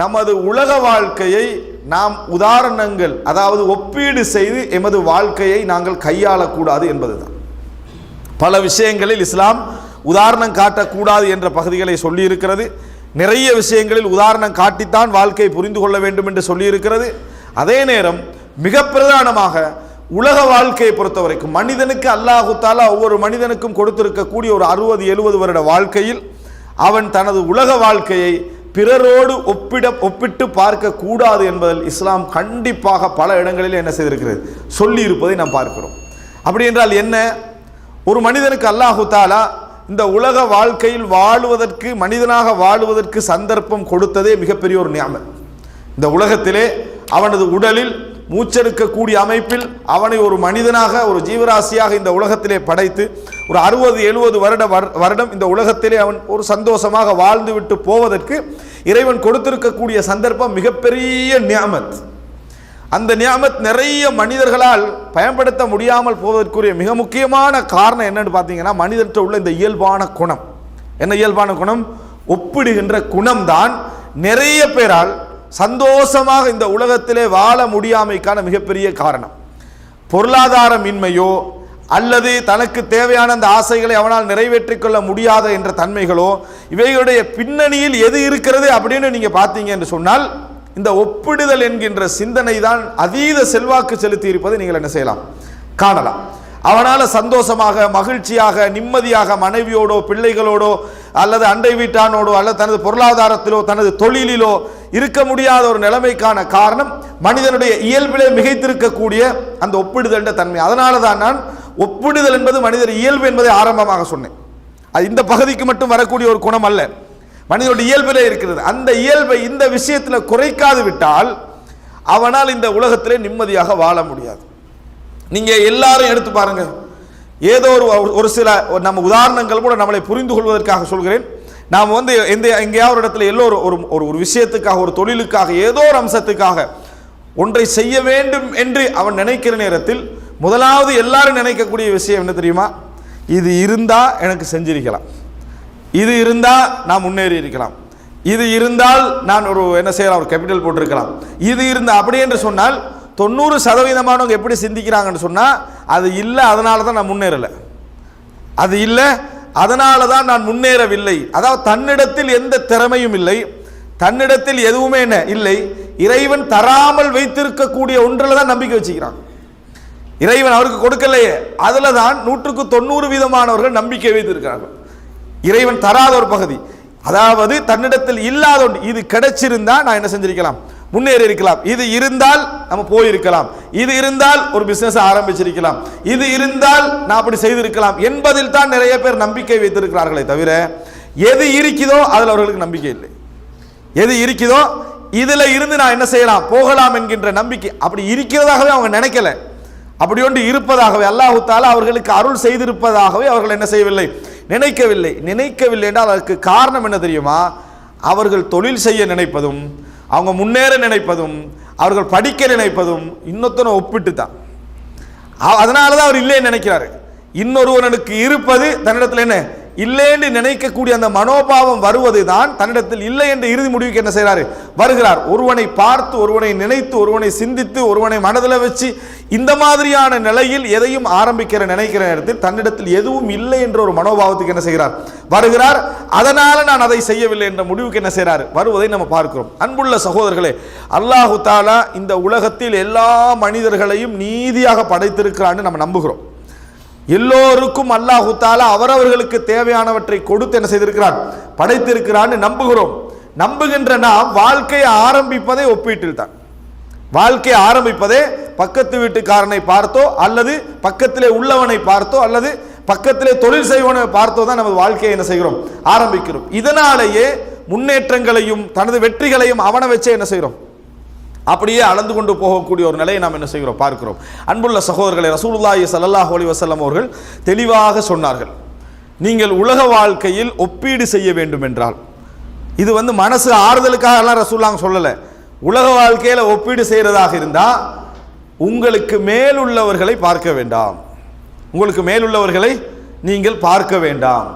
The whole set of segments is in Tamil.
நமது உலக வாழ்க்கையை நாம் உதாரணங்கள் அதாவது ஒப்பீடு செய்து எமது வாழ்க்கையை நாங்கள் கையாளக்கூடாது என்பதுதான். பல விஷயங்களில் இஸ்லாம் உதாரணம் காட்டக்கூடாது என்ற பகுதிகளை சொல்லியிருக்கிறது. நிறைய விஷயங்களில் உதாரணம் காட்டித்தான் வாழ்க்கையை புரிந்து கொள்ள வேண்டும் என்று சொல்லியிருக்கிறது. அதே நேரம் மிக பிரதானமாக உலக வாழ்க்கையை பொறுத்தவரைக்கும் மனிதனுக்கு அல்லாஹு ஒவ்வொரு மனிதனுக்கும் கொடுத்திருக்கக்கூடிய ஒரு அறுபது எழுபது வருட வாழ்க்கையில் அவன் தனது உலக வாழ்க்கையை பிறரோடு ஒப்பிட ஒப்பிட்டு பார்க்க கூடாது என்பதில் இஸ்லாம் கண்டிப்பாக பல இடங்களில் என்ன செய்திருக்கிறது? சொல்லி இருப்பதை நாம் பார்க்கிறோம். அப்படி என்றால் என்ன? ஒரு மனிதனுக்கு அல்லாஹு தாலா இந்த உலக வாழ்க்கையில் வாழுவதற்கு மனிதனாக வாழுவதற்கு சந்தர்ப்பம் கொடுத்ததே மிகப்பெரிய ஒரு ஞாபகம் இந்த உலகத்திலே அவனது உடலில் மூச்செடுக்கக்கூடிய அமைப்பில் அவனை ஒரு மனிதனாக ஒரு ஜீவராசியாக இந்த உலகத்திலே படைத்து ஒரு அறுபது எழுபது வருட வருடம் இந்த உலகத்திலே அவன் ஒரு சந்தோஷமாக வாழ்ந்துவிட்டு போவதற்கு இறைவன் கொடுத்திருக்கக்கூடிய சந்தர்ப்பம் மிகப்பெரிய நியாமத். அந்த நியாமத் நிறைய மனிதர்களால் பயன்படுத்த முடியாமல் போவதற்குரிய மிக முக்கியமான காரணம் என்னன்னு பார்த்தீங்கன்னா மனிதர்கிட்ட உள்ள இந்த இயல்பான குணம். என்ன இயல்பான குணம்? ஒப்பிடுகின்ற குணம்தான் நிறைய பேரால் சந்தோஷமாக இந்த உலகத்திலே வாழ முடியாமைக்கான மிகப்பெரிய காரணம். பொருளாதாரமின்மையோ அல்லது தனக்கு தேவையான அந்த ஆசைகளை அவனால் நிறைவேற்றிக் கொள்ள முடியாத என்ற தன்மைகளோ இவைகளுடைய பின்னணியில் எது இருக்கிறது அப்படின்னு நீங்கள் பார்த்தீங்க என்று சொன்னால் இந்த ஒப்பிடுதல் என்கின்ற சிந்தனை தான் அதீத செல்வாக்கு செலுத்தி இருப்பதை நீங்கள் என்ன செய்யலாம்? காணலாம். அவனால் சந்தோஷமாக மகிழ்ச்சியாக நிம்மதியாக மனைவியோடோ பிள்ளைகளோடோ அல்லது அண்டை வீட்டானோடோ அல்லது தனது பொருளாதாரத்திலோ தனது தொழிலிலோ இருக்க முடியாத ஒரு நிலைமைக்கான காரணம் மனிதனுடைய இயல்பிலே மிகைத்திருக்கக்கூடிய அந்த ஒப்பிடுதல் என்ற தன்மை. அதனால தான் நான் ஒப்பிடுதல் என்பது மனிதர் இயல்பு என்பதை ஆரம்பமாக சொன்னேன். அது இந்த பகுதிக்கு மட்டும் வரக்கூடிய ஒரு குணம் அல்ல. மனிதனுடைய இயல்பிலே இருக்கிறது. அந்த இயல்பை இந்த விஷயத்தில் குறைக்காது விட்டால் அவனால் இந்த உலகத்திலே நிம்மதியாக வாழ முடியாது. நீங்கள் எல்லாரும் எடுத்து பாருங்கள் ஏதோ ஒரு ஒரு சில நம்ம உதாரணங்கள் கூட நம்மளை புரிந்து கொள்வதற்காக சொல்கிறேன். நாம் வந்து எந்த எங்கேயாவது ஒரு இடத்துல எல்லோரும் ஒரு ஒரு ஒரு விஷயத்துக்காக ஒரு தொழிலுக்காக ஏதோ ஒரு அம்சத்துக்காக ஒன்றை செய்ய வேண்டும் என்று அவன் நினைக்கிற நேரத்தில் முதலாவது எல்லாரும் நினைக்கக்கூடிய விஷயம் என்ன தெரியுமா? இது இருந்தால் எனக்கு செஞ்சிருக்கலாம். இது இருந்தால் நான் முன்னேறி இருக்கலாம். இது இருந்தால் நான் ஒரு என்ன செய்யலாம் ஒரு கேபிட்டல் போட்டிருக்கலாம். இது இருந்தால் அப்படி என்று சொன்னால் தொண்ணூறு சதவீதமானவங்க எப்படி சிந்திக்கிறாங்கன்னு சொன்னால் அது இல்லை அதனால தான் நான் முன்னேறலை. அது இல்லை அதனால தான் நான் முன்னேறவில்லை. அதாவது தன்னிடத்தில் எந்த திறமையும் இல்லை. தன்னிடத்தில் எதுவுமே என்ன இல்லை. இறைவன் தராமல் வைத்திருக்கக்கூடிய ஒன்றில் தான் நம்பிக்கை வச்சுக்கிறான். இறைவன் அவருக்கு கொடுக்கலையே. அதில் தான் நூற்றுக்கு தொண்ணூறு வீதமானவர்கள் நம்பிக்கை வைத்திருக்கிறார்கள். இறைவன் தராத ஒரு பகுதி. அதாவது தன்னிடத்தில் இல்லாத ஒன்று. இது கிடைச்சிருந்தா நான் என்ன செஞ்சிருக்கலாம்? முன்னேறி இருக்கலாம் இது இருந்தால் நம்ம போயிருக்கலாம். இது இருந்தால் ஒரு பிசினஸ் ஆரம்பிச்சிருக்கலாம். இது இருந்தால் நான் அப்படி செய்திருக்கலாம் என்பதில் தான் நிறைய பேர் நம்பிக்கை வைத்திருக்கிறார்களே தவிர எது இருக்குதோ அதில் அவர்களுக்கு நம்பிக்கை இல்லை. எது இருக்குதோ இதில் இருந்து நான் என்ன செய்யலாம்? போகலாம் என்கின்ற நம்பிக்கை. அப்படி இருக்கிறதாகவே அவங்க நினைக்கல. அப்படி ஒன்று இருப்பதாகவே அல்லாஹு தாலா அவர்களுக்கு அருள் செய்திருப்பதாகவே அவர்கள் என்ன செய்யவில்லை? நினைக்கவில்லை. நினைக்கவில்லை என்றால் அதற்கு காரணம் என்ன தெரியுமா? அவர்கள் தொழில் செய்ய நினைப்பதும் அவங்க முன்னேற நினைப்பதும் அவர்கள் படிக்க நினைப்பதும் இன்னொத்தனை ஒப்பிட்டு தான் அதனால தான் அவர் இல்லைன்னு நினைக்கிறாரு. இன்னொருவனுக்கு இருப்பது தன்னிடத்தில் என்ன? இல்லைன்னு நினைக்கக்கூடிய அந்த மனோபாவம் வருவது தான் தன்னிடத்தில் இல்லை என்ற இறுதி முடிவுக்கு என்ன செய்கிறாரு? வருகிறார். ஒருவனை பார்த்து ஒருவனை நினைத்து ஒருவனை சிந்தித்து ஒருவனை மனதில் வச்சு இந்த மாதிரியான நிலையில் எதையும் ஆரம்பிக்கிற நினைக்கிற நேரத்தில் தன்னிடத்தில் எதுவும் இல்லை என்ற ஒரு மனோபாவத்துக்கு என்ன செய்கிறார்? வருகிறார். அதனால நான் அதை செய்யவில்லை என்ற முடிவுக்கு என்ன செய்கிறார்? வருவதை நம்ம பார்க்கிறோம். அன்புள்ள சகோதரர்களே அல்லாஹு தாலா இந்த உலகத்தில் எல்லா மனிதர்களையும் நீதியாக படைத்திருக்கிறான்னு நம்ம நம்புகிறோம். எல்லோருக்கும் அல்லாஹு தாலா அவரவர்களுக்கு தேவையானவற்றை கொடுத்து என்ன செய்திருக்கிறான்? படைத்திருக்கிறான்னு நம்புகிறோம். நம்புகின்ற நாம் வாழ்க்கையை ஆரம்பிப்பதை ஒப்பீட்டில் தான். வாழ்க்கையை ஆரம்பிப்பதே பக்கத்து வீட்டுக்காரனை பார்த்தோ அல்லது பக்கத்திலே உள்ளவனை பார்த்தோ அல்லது பக்கத்திலே தொழில் செய்வனை பார்த்தோ தான் நமது வாழ்க்கையை என்ன செய்கிறோம்? ஆரம்பிக்கிறோம். இதனாலேயே முன்னேற்றங்களையும் தனது வெற்றிகளையும் அவனை வச்சே என்ன செய்கிறோம்? அப்படியே அளந்து கொண்டு போகக்கூடிய ஒரு நிலையை நாம் என்ன செய்கிறோம்? பார்க்கிறோம். அன்புள்ள சகோதரர்களை ரசூலுல்லாஹி சல்லாஹ் அலி வசல்லம் அவர்கள் தெளிவாக சொன்னார்கள். நீங்கள் உலக வாழ்க்கையில் ஒப்பீடு செய்ய வேண்டும் என்றால். இது வந்து மனசு ஆறுதலுக்காக எல்லாம் ரசூல்லாங்க சொல்லலை. உலக வாழ்க்கையில் ஒப்பீடு செய்கிறதாக இருந்தால் உங்களுக்கு மேலுள்ளவர்களை பார்க்க வேண்டாம். உங்களுக்கு மேலுள்ளவர்களை நீங்கள் பார்க்க வேண்டாம்.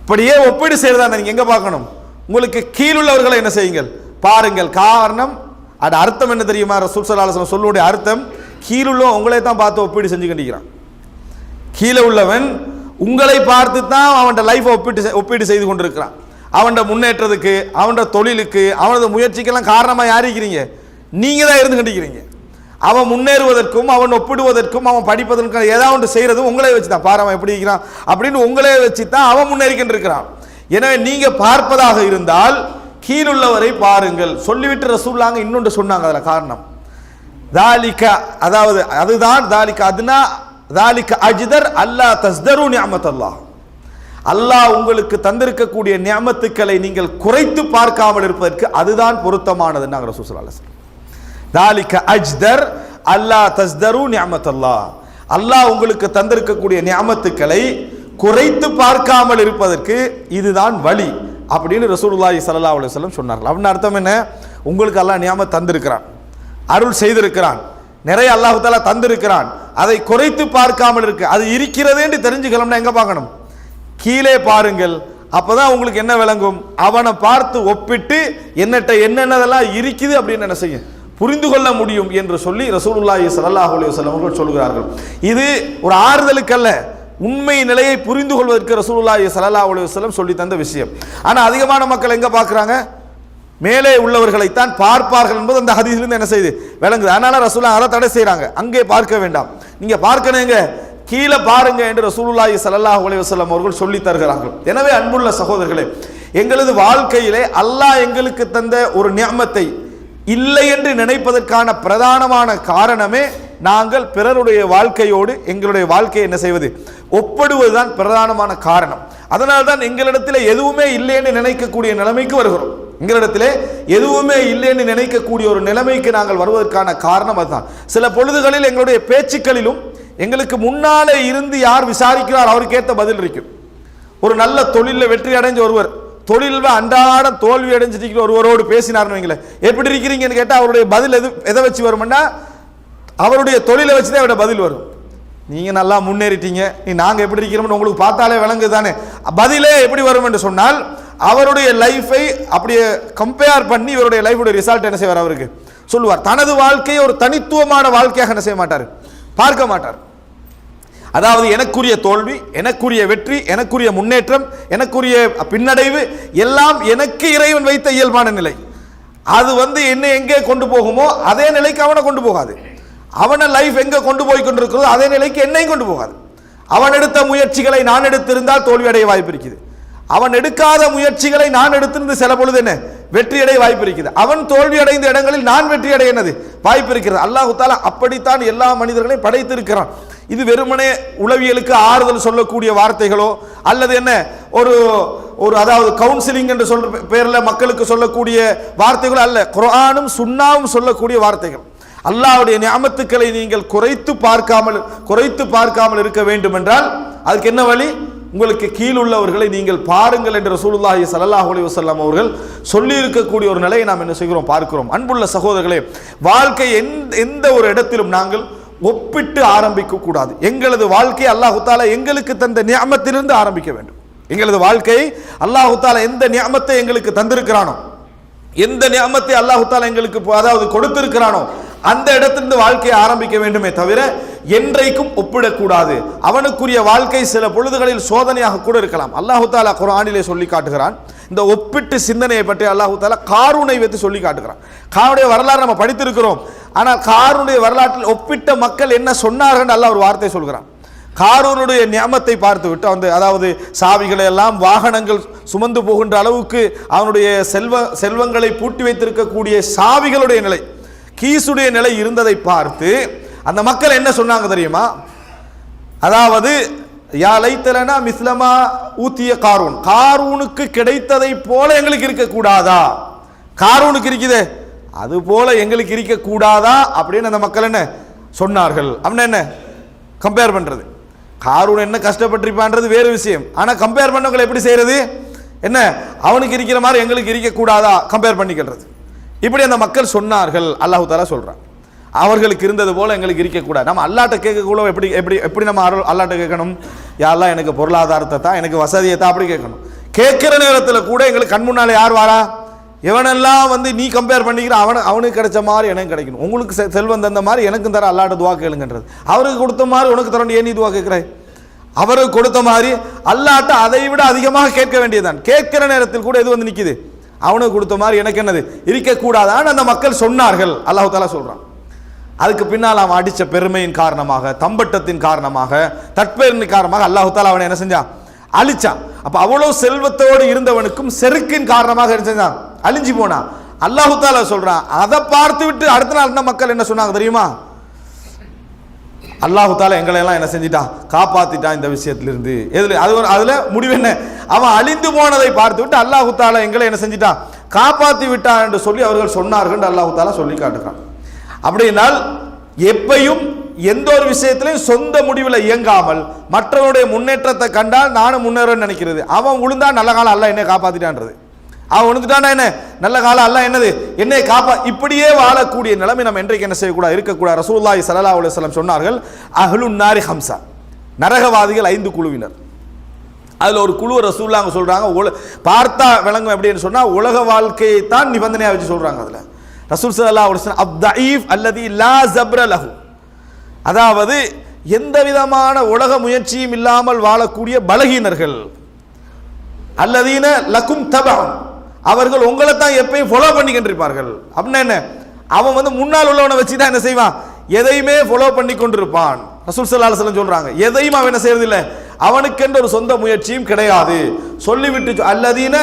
இப்படியே ஒப்பீடு செய்கிறதா நீங்கள் எங்கே பார்க்கணும்? உங்களுக்கு கீழுள்ளவர்களை என்ன செய்யுங்கள்? பாருங்கள் காரணம் அது அர்த்தம் என்ன தெரியுமா? ரசூல் ஸல்லல்லாஹு சொல்லுடைய அர்த்தம் கீழுள்ள உங்களை தான் பார்த்து ஒப்பீடு செஞ்சு கண்டிக்கிறான் கீழே உள்ளவன் உங்களை பார்த்து தான் அவன்கிட்ட லைஃப்பை ஒப்பிட்டு ஒப்பீடு செய்து கொண்டிருக்கிறான். அவன்கிட்ட முன்னேற்றத்துக்கு அவன் தொழிலுக்கு அவனது முயற்சிக்கெல்லாம் காரணமாக யாரிக்கிறீங்க நீங்கள் தான் இருந்து கண்டிக்கிறீங்க. அவன் முன்னேறுவதற்கும் அவன் ஒப்பிடுவதற்கும் அவன் படிப்பதற்கும் ஏதாவது ஒன்று செய்கிறதும் உங்களே வச்சு தான். பாரு அவன் எப்படி இருக்கிறான்? அப்படின்னு உங்களே வச்சு தான் அவன் முன்னேறிக்கிட்டு இருக்கிறான் எனவே நீங்கள் பார்ப்பதாக இருந்தால் கீழுள்ளவரை பாருங்கள். சொல்லிவிட்டு ரசூல்லாங்க இன்னொன்று சொன்னாங்க அதில் காரணம். தாலிகா அதாவது அதுதான் தாலிகா அதுனா தாலிகா அஜ்தர் அல்லாஹ் தஸ்தரு நியமத் அல்லாஹ் அல்லாஹ் உங்களுக்கு தந்திருக்கக்கூடிய நியமத்துக்களை நீங்கள் குறைத்து பார்க்காமல் இருப்பதற்கு அதுதான் பொருத்தமானது நாங்கள் ரசூல் ஸல்லல்லாஹு தாலிக அஜ்தர் அல்லாஹ் தஸ்தரு நியமத் அல்லாஹ் அல்லாஹ் உங்களுக்கு தந்திருக்கக்கூடிய நியமத்துக்களை குறைத்து பார்க்காமல் இருப்பதற்கு இதுதான் வழி. அப்படின்னு ரசூலுல்லாஹி சல்லா அலுவலம் சொன்னார்கள். அப்படின்னு அர்த்தம் என்ன? உங்களுக்கு அல்லாஹ் நியாம தந்திருக்கிறான். அருள் செய்திருக்கிறான். நிறைய அல்லாஹால தந்திருக்கிறான். அதை குறைத்து பார்க்காமல் இருக்கு. அது இருக்கிறதேன்னு தெரிஞ்சுக்கலாம்னா எங்கே பார்க்கணும்? கீழே பாருங்கள். அப்போதான் உங்களுக்கு என்ன விளங்கும்? அவனை பார்த்து ஒப்பிட்டு என்னட்ட என்னென்னதெல்லாம் இருக்குது அப்படின்னு என்ன செய்யும்? புரிந்து கொள்ள முடியும் என்று சொல்லி ரசூலுல்லாஹி சல்லாஹ் அலைஹி வஸல்லம் அவர்கள் சொல்கிறார்கள். இது ஒரு ஆறுதலுக்கல்ல. உண்மை நிலையை புரிந்து கொள்வதற்கு ரசூலுல்லாஹி சலல்லா அலுவலம் சொல்லி தந்த விஷயம். ஆனால் அதிகமான மக்கள் எங்கே பார்க்குறாங்க? மேலே உள்ளவர்களைத்தான் பார்ப்பார்கள் என்பது அந்த ஹதீஸ்லேருந்து என்ன செய்யுது விளங்குது. அதனால் ரசூலா அதை தடை செய்கிறாங்க அங்கே பார்க்க வேண்டாம். நீங்கள் பார்க்கணுங்க கீழே பாருங்க என்று ரசூலுல்லாஹி ஸல்லல்லாஹு அலைஹி அவர்கள் சொல்லி தருகிறார்கள். எனவே அன்புள்ள சகோதரர்களே எங்களது வாழ்க்கையிலே அல்லாஹ் எங்களுக்கு தந்த ஒரு நியமத்தை இல்லை என்று நினைப்பதற்கான பிரதானமான காரணமே நாங்கள் பிறருடைய வாழ்க்கையோடு எங்களுடைய வாழ்க்கையை என்ன செய்வது? ஒப்படுவதுதான் பிரதானமான காரணம். அதனால்தான் எங்களிடத்தில் எதுவுமே இல்லைன்னு நினைக்கக்கூடிய நிலைமைக்கு வருகிறோம். எங்களிடத்திலே எதுவுமே இல்லைன்னு நினைக்கக்கூடிய ஒரு நிலைமைக்கு நாங்கள் வருவதற்கான காரணம் அதுதான். சில பொழுதுகளில் எங்களுடைய பேச்சுக்களிலும் எங்களுக்கு முன்னாலே இருந்து யார் விசாரிக்கிறார் அவருக்கேற்ற பதில் இருக்கும். ஒரு நல்ல தொழிலில் வெற்றி அடைஞ்ச ஒருவர் தொழிலில் அன்றாடம் தோல்வி அடைஞ்சிட்டு ஒருவரோடு பேசினார்னு வைங்களேன். எப்படி இருக்கிறீங்கன்னு கேட்டால் அவருடைய பதில் எது எதை வச்சு வரும்னா அவருடைய தொழிலை வச்சு தான் அவருடைய பதில் வரும். நீங்கள் நல்லா முன்னேறிட்டீங்க. நீ நாங்கள் எப்படி இருக்கிறோம்னு உங்களுக்கு பார்த்தாலே விளங்குது தானே பதிலே எப்படி வரும் என்று சொன்னால் அவருடைய லைஃபை அப்படியே கம்பேர் பண்ணி இவருடைய லைஃபுடைய ரிசல்ட் என்ன செய்வார் அவருக்கு? சொல்லுவார் தனது வாழ்க்கையை ஒரு தனித்துவமான வாழ்க்கையாக என்ன செய்ய மாட்டார்? பார்க்க மாட்டார். அதாவது எனக்குரிய தோல்வி எனக்குரிய வெற்றி எனக்குரிய முன்னேற்றம் எனக்குரிய பின்னடைவு எல்லாம் எனக்கு இறைவன் வைத்த இயல்பான நிலை. அது வந்து என்ன எங்கே கொண்டு போகுமோ அதே நிலைக்கு அவனை கொண்டு போகாது. அவனை லைஃப் எங்கே கொண்டு போய் கொண்டிருக்கிறதோ அதே நிலைக்கு என்னையும் கொண்டு போகாது. அவன் எடுத்த முயற்சிகளை நான் எடுத்திருந்தால் தோல்வி அடைய வாய்ப்பு இருக்குது. அவன் எடுக்காத முயற்சிகளை நான் எடுத்திருந்து சில பொழுது என்ன? வெற்றி அடைய வாய்ப்பு இருக்குது. அவன் தோல்வி அடைந்த இடங்களில் நான் வெற்றி அடைய என்னது வாய்ப்பு இருக்கிறது. அல்லாஹு தாலா அப்படித்தான் எல்லா மனிதர்களையும் படைத்திருக்கிறான். இது வெறுமனே உளவியலுக்கு ஆறுதல் சொல்லக்கூடிய வார்த்தைகளோ அல்லது என்ன? ஒரு ஒரு அதாவது கவுன்சிலிங் என்று சொல்ற பேரில் மக்களுக்கு சொல்லக்கூடிய வார்த்தைகளோ அல்ல. குரானும் சுண்ணாவும் சொல்லக்கூடிய வார்த்தைகள். அல்லாவுடைய நியாமத்துக்களை நீங்கள் குறைத்து பார்க்காமல் குறைத்து பார்க்காமல் இருக்க வேண்டும் என்றால் அதுக்கு என்ன வழி? உங்களுக்கு கீழ் உள்ளவர்களை நீங்கள் பாருங்கள் என்று ரசூலுல்லாஹி சல்லாஹ் அலி வசல்லாம் அவர்கள் சொல்லி இருக்கக்கூடிய ஒரு நிலையை நாம் என்ன செய்கிறோம் பார்க்கிறோம். அன்புள்ள சகோதரர்களே வாழ்க்கை எந்த எந்த ஒரு இடத்திலும் நாங்கள் ஒப்பிட்டு ஆரம்பிக்க கூடாது. எங்களது வாழ்க்கை அல்லாஹுத்தால எங்களுக்கு தந்த நியமத்திலிருந்து ஆரம்பிக்க வேண்டும். எங்களது வாழ்க்கை அல்லாஹு எந்த நியமத்தை எங்களுக்கு தந்திருக்கிறானோ எந்த நியமத்தை அல்லாஹு எங்களுக்கு இப்போ அதாவது கொடுத்திருக்கிறானோ அந்த இடத்திலிருந்து வாழ்க்கையை ஆரம்பிக்க வேண்டுமே தவிர என்றைக்கும் ஒப்பிடக்கூடாது. அவனுக்குரிய வாழ்க்கை சில பொழுதுகளில் சோதனையாக கூட இருக்கலாம். அல்லாஹு தாலா குரானிலே சொல்லி காட்டுகிறான். இந்த ஒப்பிட்டு சிந்தனையை பற்றி அல்லாஹு தாலா காரூனை வைத்து சொல்லி காட்டுகிறான். காருடைய வரலாறு நம்ம படித்திருக்கிறோம். ஆனால் காருடைய வரலாற்றில் ஒப்பிட்ட மக்கள் என்ன சொன்னார்கள் அல்ல ஒரு வார்த்தை சொல்கிறான். காரூனுடைய நியமத்தை பார்த்துவிட்டு வந்து அந்த அதாவது சாவிகளை எல்லாம் வாகனங்கள் சுமந்து போகின்ற அளவுக்கு அவனுடைய செல்வ செல்வங்களை பூட்டி வைத்திருக்கக்கூடிய சாவிகளுடைய நிலை. கீசுடைய நிலை இருந்ததை பார்த்து அந்த மக்கள் என்ன சொன்னாங்க தெரியுமா? அதாவது யா லைத்தலனா மிஸ்லமா ஊத்திய காரூன். காரூனுக்கு கிடைத்ததை போல எங்களுக்கு இருக்கக்கூடாதா காரூனுக்கு இருக்குதே. அது போல எங்களுக்கு இருக்கக்கூடாதா அப்படின்னு அந்த மக்கள் என்ன சொன்னார்கள். அப்படின்னா என்ன? கம்பேர் பண்ணுறது காரூன் என்ன கஷ்டப்பட்டிருப்பான்றது வேறு விஷயம். ஆனால் கம்பேர் பண்ணவங்களை எப்படி செய்கிறது என்ன? அவனுக்கு இருக்கிற மாதிரி எங்களுக்கு இருக்கக்கூடாதா கம்பேர் பண்ணிக்கிறது இப்படி அந்த மக்கள் சொன்னார்கள் அல்லாஹு தாலா சொல்கிறான் அவர்களுக்கு இருந்தது போல் எங்களுக்கு இருக்கக்கூடாது. நம்ம அல்லாட்ட கேட்கக்குள்ள எப்படி எப்படி எப்படி நம்ம அருள் அல்லாட்ட கேட்கணும்? யாரெல்லாம் எனக்கு பொருளாதாரத்தை தான் எனக்கு வசதியை தான் அப்படி கேட்கணும். கேட்கிற நேரத்தில் கூட எங்களுக்கு கண் முன்னால் யார் வாரா? எவனெல்லாம் வந்து நீ கம்பேர் பண்ணிக்கிற அவன் அவனுக்கு கிடைச்ச மாதிரி எனக்கு கிடைக்கணும். உங்களுக்கு செ- செல்வம் தந்த மாதிரி எனக்கும் தர அல்லாட்ட துவா கேளுங்கன்றது. அவருக்கு கொடுத்த மாதிரி உனக்கு தரணும் ஏன் நீ துவா கேட்கிறாய் அவருக்கு கொடுத்த மாதிரி அல்லாட்ட அதை விட அதிகமாக கேட்க வேண்டியதுதான். கேட்கிற நேரத்தில் கூட எது வந்து நிற்கிது அவனுக்கு கொடுத்த மாதிரி எனக்கு என்னது? இருக்கக்கூடாதான்னு அந்த மக்கள் சொன்னார்கள். அல்லாஹு தாலா சொல்கிறான் அதுக்கு பின்னால் அவன் அடித்த பெருமையின் காரணமாக தம்பட்டத்தின் காரணமாக தட்பெருமை காரணமாக அல்லாஹு தாலா அவனை என்ன செஞ்சான்? அழிச்சான். அப்போ அவ்வளோ செல்வத்தோடு இருந்தவனுக்கும் செருக்கின் காரணமாக என்ன செஞ்சான்? அழிஞ்சு போனான். அல்லாஹு தாலா சொல்கிறான் அதை பார்த்து விட்டு அடுத்த நாள் என்ன மக்கள் என்ன சொன்னாங்க தெரியுமா? அல்லாஹு தாலா எங்களை எல்லாம் என்ன செஞ்சிட்டான் காப்பாத்திட்டான் இந்த விஷயத்திலிருந்து. எதுல அது ஒரு- அதுல முடிவு என்ன? அவன் அழிந்து போனதை பார்த்து விட்டு அல்லாஹு தாலா எங்களை என்ன செஞ்சிட்டான் காப்பாத்தி விட்டான் என்று சொல்லி அவர்கள் சொன்னார்கள் என்று அல்லாஹு தாலா சொல்லி காட்டுகிறான். அப்படின்னால் எப்பையும் எந்த ஒரு விஷயத்திலையும் சொந்த முடிவில் இயங்காமல் மற்றவருடைய முன்னேற்றத்தை கண்டால் நானும் முன்னேறேன்னு நினைக்கிறது. அவன் உளுந்தா நல்ல காலம் அல்ல என்னை காப்பாத்திட்டான்றது. அவன் உணர்ந்துட்டானா என்ன? நல்ல காலம் அல்ல என்னது? என்னை காப்பா இப்படியே வாழக்கூடிய நிலைமை நம்ம என்றைக்கு என்ன செய்யக்கூடாது? இருக்கக்கூடாது. ரசூல்லாய் ஸல்லல்லாஹு அலுவலம் சொன்னார்கள் அஹ்லுன் நாரி ஹம்சா. நரகவாதிகள் ஐந்து குழுவினர். அதில் ஒரு குழு ரசூல்லா அவங்க சொல்கிறாங்க உல பார்த்தா விளங்கும் எப்படின்னு சொன்னால் உலக வாழ்க்கையை தான் நிபந்தனையாக வச்சு சொல்கிறாங்க அதில். ரசூல் ஸல்லல்லாஹு அலுவலம் வஸல்லம் அல்லது லா ஜப்ர லஹு. அதாவது எந்த விதமான உலக முயற்சியும் இல்லாமல் வாழக்கூடிய பலகீனர்கள். அல்லதீன லக்கும் தபம் அவர்கள் உங்களை தான் எப்பயும் ஃபாலோ பண்ணிக்கிட்டு இருப்பார்கள் அப்படின்னா என்ன? அவன் வந்து முன்னால் உள்ளவனை வச்சு தான் என்ன செய்வான்? எதையுமே ஃபாலோ பண்ணி கொண்டிருப்பான். ரசூல் ஸல்லல்லாஹு அலைஹி சொல்கிறாங்க எதையும் அவன் என்ன செய்யறதில்லை அவனுக்கென்று ஒரு சொந்த முயற்சியும் கிடையாது. சொல்லிவிட்டு அல்லதீன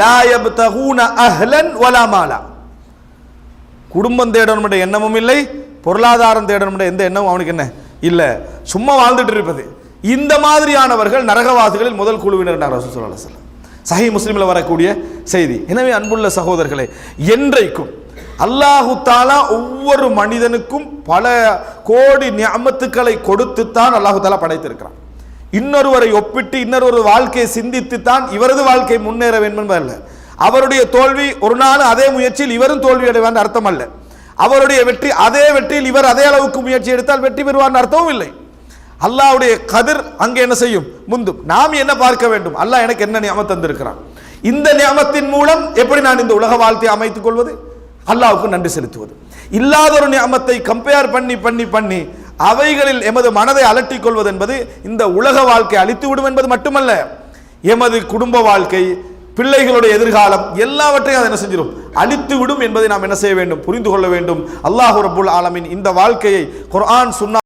லாயப் யப்தகூன அஹ்லன் வலாமாலா குடும்பம் தேடணும் எண்ணமும் இல்லை பொருளாதாரம் தேடணும் எந்த எண்ணமும் அவனுக்கு என்ன? இல்லை. சும்மா வாழ்ந்துட்டு இருப்பது. இந்த மாதிரியானவர்கள் நரகவாசிகளில் முதல் குழுவினர் ரசூல் ஸல்லல்லாஹு சஹி முஸ்லீமில் வரக்கூடிய செய்தி. எனவே அன்புள்ள சகோதரர்களே என்றைக்கும் அல்லாஹு தாலா ஒவ்வொரு மனிதனுக்கும் பல கோடி நியமத்துக்களை கொடுத்து தான் அல்லாஹு தாலா படைத்திருக்கிறான். இன்னொருவரை ஒப்பிட்டு இன்னொரு வாழ்க்கையை சிந்தித்து தான் இவரது வாழ்க்கை முன்னேற வேண்டும் அல்ல. அவருடைய தோல்வி ஒரு நாள் அதே முயற்சியில் இவரும் தோல்வி அடைவான் அர்த்தம் அல்ல. அவருடைய வெற்றி அதே வெற்றியில் இவர் அதே அளவுக்கு முயற்சி எடுத்தால் வெற்றி பெறுவார் அர்த்தமும் இல்லை. அல்லாவுடைய கதிர் அங்கே என்ன செய்யும்? முந்தும். நாம் என்ன பார்க்க வேண்டும்? அல்லாஹ் எனக்கு என்ன நியமம் தந்திருக்கிறான்? இந்த நியமத்தின் மூலம் எப்படி நான் இந்த உலக வாழ்க்கையை அமைத்துக் கொள்வது? அல்லாவுக்கு நன்றி செலுத்துவது. இல்லாத ஒரு நியமத்தை கம்பேர் பண்ணி பண்ணி பண்ணி அவைகளில் எமது மனதை அலட்டிக் கொள்வது என்பது இந்த உலக வாழ்க்கை அழித்து விடும் என்பது மட்டுமல்ல எமது குடும்ப வாழ்க்கை பிள்ளைகளுடைய எதிர்காலம் எல்லாவற்றையும் அதை என்ன செஞ்சிடும் அழித்து விடும் என்பதை நாம் என்ன செய்ய வேண்டும்? புரிந்து கொள்ள வேண்டும். அல்லாஹ் ரபுல் ஆலமின் இந்த வாழ்க்கையை குர்ஆன் சுன்னா